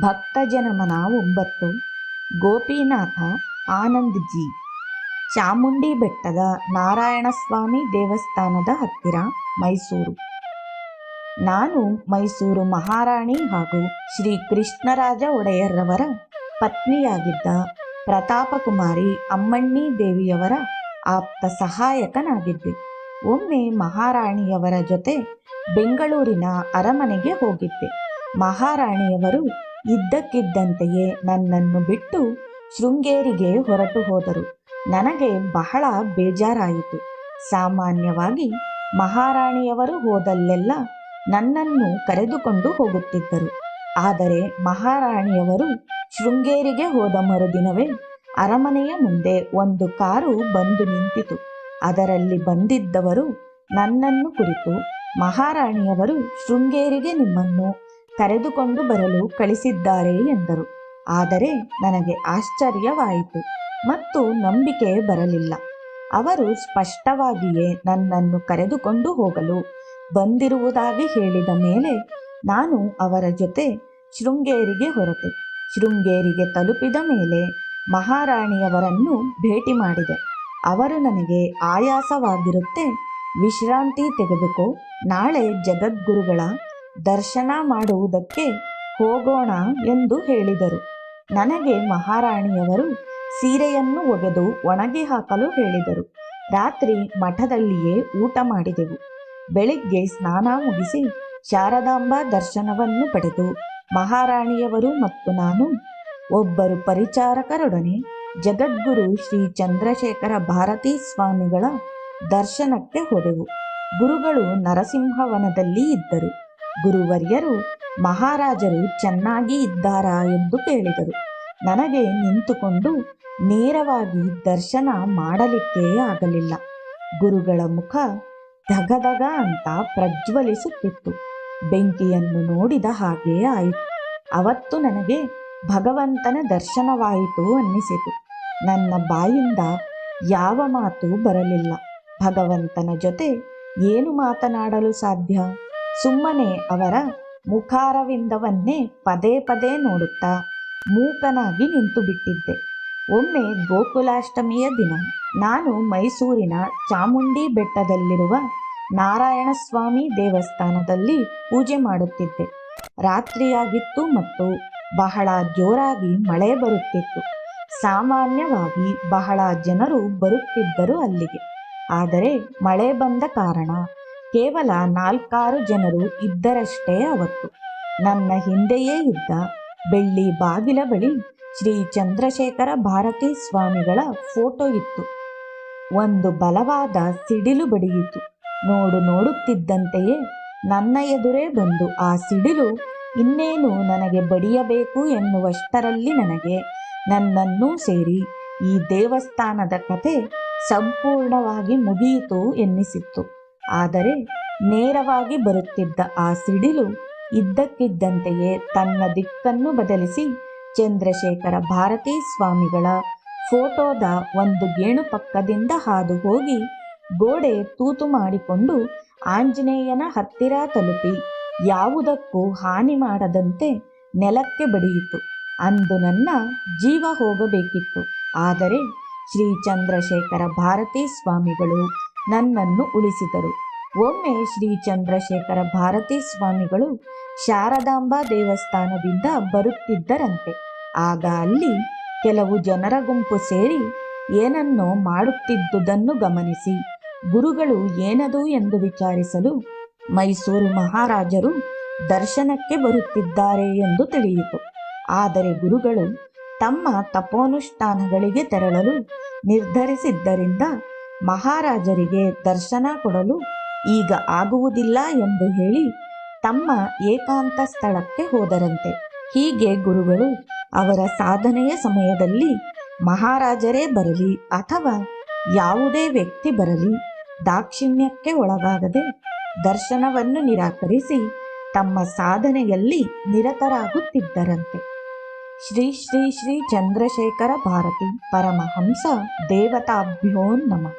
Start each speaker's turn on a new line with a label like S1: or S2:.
S1: ಭಕ್ತಜನಮನ ಒಂಬತ್ತು ಗೋಪಿನಾಥ ಆನಂದ್ಜಿ. ಚಾಮುಂಡಿ ಬೆಟ್ಟದ ನಾರಾಯಣಸ್ವಾಮಿ ದೇವಸ್ಥಾನದ ಹತ್ತಿರ ಮೈಸೂರು. ನಾನು ಮೈಸೂರು ಮಹಾರಾಣಿ ಹಾಗೂ ಶ್ರೀ ಕೃಷ್ಣರಾಜ ಒಡೆಯರ್ರವರ ಪತ್ನಿಯಾಗಿದ್ದ ಪ್ರತಾಪಕುಮಾರಿ ಅಮ್ಮಣ್ಣಿ ದೇವಿಯವರ ಆಪ್ತ ಸಹಾಯಕನಾಗಿದ್ದೆ. ಒಮ್ಮೆ ಮಹಾರಾಣಿಯವರ ಜೊತೆ ಬೆಂಗಳೂರಿನ ಅರಮನೆಗೆ ಹೋಗಿದ್ದೆ. ಮಹಾರಾಣಿಯವರು ಇದ್ದಕ್ಕಿದ್ದಂತೆಯೇ ನನ್ನನ್ನು ಬಿಟ್ಟು ಶೃಂಗೇರಿಗೆ ಹೊರಟು ಹೋದರು. ನನಗೆ ಬಹಳ ಬೇಜಾರಾಯಿತು. ಸಾಮಾನ್ಯವಾಗಿ ಮಹಾರಾಣಿಯವರು ಹೋದಲ್ಲೆಲ್ಲ ನನ್ನನ್ನು ಕರೆದುಕೊಂಡು ಹೋಗುತ್ತಿದ್ದರು. ಆದರೆ ಮಹಾರಾಣಿಯವರು ಶೃಂಗೇರಿಗೆ ಹೋದ ಮರುದಿನವೇ ಅರಮನೆಯ ಮುಂದೆ ಒಂದು ಕಾರು ಬಂದು ನಿಂತಿತು. ಅದರಲ್ಲಿ ಬಂದಿದ್ದವರು ನನ್ನನ್ನು ಕುರಿತು ಮಹಾರಾಣಿಯವರು ಶೃಂಗೇರಿಗೆ ನಿಮ್ಮನ್ನು ಕರೆದುಕೊಂಡು ಬರಲು ಕಳಿಸಿದ್ದಾರೆ ಎಂದರು. ಆದರೆ ನನಗೆ ಆಶ್ಚರ್ಯವಾಯಿತು ಮತ್ತು ನಂಬಿಕೆ ಬರಲಿಲ್ಲ. ಅವರು ಸ್ಪಷ್ಟವಾಗಿಯೇ ನನ್ನನ್ನು ಕರೆದುಕೊಂಡು ಹೋಗಲು ಬಂದಿರುವುದಾಗಿ ಹೇಳಿದ ಮೇಲೆ ನಾನು ಅವರ ಜೊತೆ ಶೃಂಗೇರಿಗೆ ಹೊರಟೆ. ಶೃಂಗೇರಿಗೆ ತಲುಪಿದ ಮೇಲೆ ಮಹಾರಾಣಿಯವರನ್ನು ಭೇಟಿ ಮಾಡಿದೆ. ಅವರು ನನಗೆ ಆಯಾಸವಾಗಿರುತ್ತೆ, ವಿಶ್ರಾಂತಿ ತೆಗೆದುಕೋ, ನಾಳೆ ಜಗದ್ಗುರುಗಳ ದರ್ಶನ ಮಾಡುವುದಕ್ಕೆ ಹೋಗೋಣ ಎಂದು ಹೇಳಿದರು. ನನಗೆ ಮಹಾರಾಣಿಯವರು ಸೀರೆಯನ್ನು ಒಗೆದು ಒಣಗಿ ಹಾಕಲು ಹೇಳಿದರು. ರಾತ್ರಿ ಮಠದಲ್ಲಿಯೇ ಊಟ ಮಾಡಿದೆವು. ಬೆಳಿಗ್ಗೆ ಸ್ನಾನ ಮುಗಿಸಿ ಶಾರದಾಂಬಾ ದರ್ಶನವನ್ನು ಪಡೆದು ಮಹಾರಾಣಿಯವರು ಮತ್ತು ನಾನು ಒಬ್ಬರು ಪರಿಚಾರಕರೊಡನೆ ಜಗದ್ಗುರು ಶ್ರೀ ಚಂದ್ರಶೇಖರ ಭಾರತೀ ಸ್ವಾಮಿಗಳ ದರ್ಶನಕ್ಕೆ ಹೋದೆವು. ಗುರುಗಳು ನರಸಿಂಹವನದಲ್ಲಿ ಇದ್ದರು. ಗುರುವರ್ಯರು ಮಹಾರಾಜರು ಚೆನ್ನಾಗಿ ಇದ್ದಾರಾ ಎಂದು ಕೇಳಿದರು. ನನಗೆ ನಿಂತುಕೊಂಡು ನೇರವಾಗಿ ದರ್ಶನ ಮಾಡಲಿಕ್ಕೇ ಆಗಲಿಲ್ಲ. ಗುರುಗಳ ಮುಖ ಧಗಧಗ ಅಂತ ಪ್ರಜ್ವಲಿಸುತ್ತಿತ್ತು. ಬೆಂಕಿಯನ್ನು ನೋಡಿದ ಹಾಗೆಯೇ ಆಯಿತು. ಅವತ್ತು ನನಗೆ ಭಗವಂತನ ದರ್ಶನವಾಯಿತು ಅನ್ನಿಸಿತು. ನನ್ನ ಬಾಯಿಂದ ಯಾವ ಮಾತು ಬರಲಿಲ್ಲ. ಭಗವಂತನ ಜೊತೆ ಏನು ಮಾತನಾಡಲು ಸಾಧ್ಯ? ಸುಮ್ಮನೆ ಅವರ ಮುಖಾರವಿಂದವನ್ನೇ ಪದೇ ಪದೇ ನೋಡುತ್ತಾ ಮೂಕನಾಗಿ ನಿಂತು ಬಿಟ್ಟಿದ್ದೆ. ಒಮ್ಮೆ ಗೋಕುಲಾಷ್ಟಮಿಯ ದಿನ. ನಾನು ಮೈಸೂರಿನ ಚಾಮುಂಡಿ ಬೆಟ್ಟದಲ್ಲಿರುವ ನಾರಾಯಣಸ್ವಾಮಿ ದೇವಸ್ಥಾನದಲ್ಲಿ ಪೂಜೆ ಮಾಡುತ್ತಿದ್ದೆ. ರಾತ್ರಿಯಾಗಿತ್ತು ಮತ್ತು ಬಹಳ ಜೋರಾಗಿ ಮಳೆ ಬರುತ್ತಿತ್ತು. ಸಾಮಾನ್ಯವಾಗಿ ಬಹಳ ಜನರು ಬರುತ್ತಿದ್ದರು ಅಲ್ಲಿಗೆ. ಆದರೆ ಮಳೆ ಬಂದ ಕಾರಣ ಕೇವಲ ನಾಲ್ಕಾರು ಜನರು ಇದ್ದರಷ್ಟೇ ಅವತ್ತು. ನನ್ನ ಹಿಂದೆಯೇ ಇದ್ದ ಬೆಳ್ಳಿ ಬಾಗಿಲ ಬಳಿ ಶ್ರೀ ಚಂದ್ರಶೇಖರ ಭಾರತೀ ಸ್ವಾಮಿಗಳ ಫೋಟೋ ಇತ್ತು. ಒಂದು ಬಲವಾದ ಸಿಡಿಲು ಬಡಿಯಿತು. ನೋಡು ನೋಡುತ್ತಿದ್ದಂತೆಯೇ ನನ್ನ ಎದುರೇ ಬಂದು ಆ ಸಿಡಿಲು ಇನ್ನೇನು ನನಗೆ ಬಡಿಯಬೇಕು ಎನ್ನುವಷ್ಟರಲ್ಲಿ ನನಗೆ ನನ್ನನ್ನೂ ಸೇರಿ ಈ ದೇವಸ್ಥಾನದ ಕತೆ ಸಂಪೂರ್ಣವಾಗಿ ಮುಗಿಯಿತು ಎನ್ನಿಸಿತ್ತು. ಆದರೆ ನೇರವಾಗಿ ಬರುತ್ತಿದ್ದ ಆ ಸಿಡಿಲು ಇದ್ದಕ್ಕಿದ್ದಂತೆಯೇ ತನ್ನ ದಿಕ್ಕನ್ನು ಬದಲಿಸಿ ಚಂದ್ರಶೇಖರ ಭಾರತೀ ಸ್ವಾಮಿಗಳ ಫೋಟೋದ ಒಂದು ಗೇಣು ಪಕ್ಕದಿಂದ ಹಾದು ಹೋಗಿ ಗೋಡೆ ತೂತು ಮಾಡಿಕೊಂಡು ಆಂಜನೇಯನ ಹತ್ತಿರ ತಲುಪಿ ಯಾವುದಕ್ಕೂ ಹಾನಿ ಮಾಡದಂತೆ ನೆಲಕ್ಕೆ ಬಡಿಯಿತು. ಅಂದು ನನ್ನ ಜೀವ ಹೋಗಬೇಕಿತ್ತು. ಆದರೆ ಶ್ರೀ ಚಂದ್ರಶೇಖರ ಭಾರತೀ ಸ್ವಾಮಿಗಳು ನನ್ನನ್ನು ಉಳಿಸಿದರು. ಒಮ್ಮೆ ಶ್ರೀ ಚಂದ್ರಶೇಖರ ಭಾರತೀ ಸ್ವಾಮಿಗಳು ಶಾರದಾಂಬಾ ದೇವಸ್ಥಾನದಿಂದ ಬರುತ್ತಿದ್ದರಂತೆ. ಆಗ ಅಲ್ಲಿ ಕೆಲವು ಜನರ ಗುಂಪು ಸೇರಿ ಏನನ್ನೋ ಮಾಡುತ್ತಿದ್ದುದನ್ನು ಗಮನಿಸಿ. ಗುರುಗಳು ಏನದು ಎಂದು ವಿಚಾರಿಸಲು ಮೈಸೂರು ಮಹಾರಾಜರು ದರ್ಶನಕ್ಕೆ ಬರುತ್ತಿದ್ದಾರೆ ಎಂದು ತಿಳಿಯಿತು. ಆದರೆ ಗುರುಗಳು ತಮ್ಮ ತಪೋನುಷ್ಠಾನಗಳಿಗೆ ತೆರಳಲು ನಿರ್ಧರಿಸಿದ್ದರಿಂದ ಮಹಾರಾಜರಿಗೆ ದರ್ಶನ ಕೊಡಲು ಈಗ ಆಗುವುದಿಲ್ಲ ಎಂದು ಹೇಳಿ ತಮ್ಮ ಏಕಾಂತ ಸ್ಥಳಕ್ಕೆ ಹೋದರಂತೆ. ಹೀಗೆ ಗುರುಗಳು ಅವರ ಸಾಧನೆಯ ಸಮಯದಲ್ಲಿ ಮಹಾರಾಜರೇ ಬರಲಿ ಅಥವಾ ಯಾವುದೇ ವ್ಯಕ್ತಿ ಬರಲಿ ದಾಕ್ಷಿಣ್ಯಕ್ಕೆ ಒಳಗಾಗದೆ ದರ್ಶನವನ್ನು ನಿರಾಕರಿಸಿ ತಮ್ಮ ಸಾಧನೆಯಲ್ಲಿ ನಿರತರಾಗುತ್ತಿದ್ದರಂತೆ. ಶ್ರೀ ಶ್ರೀ ಶ್ರೀ ಚಂದ್ರಶೇಖರ ಭಾರತಿ ಪರಮಹಂಸ ದೇವತಾಭ್ಯೋ ನಮಃ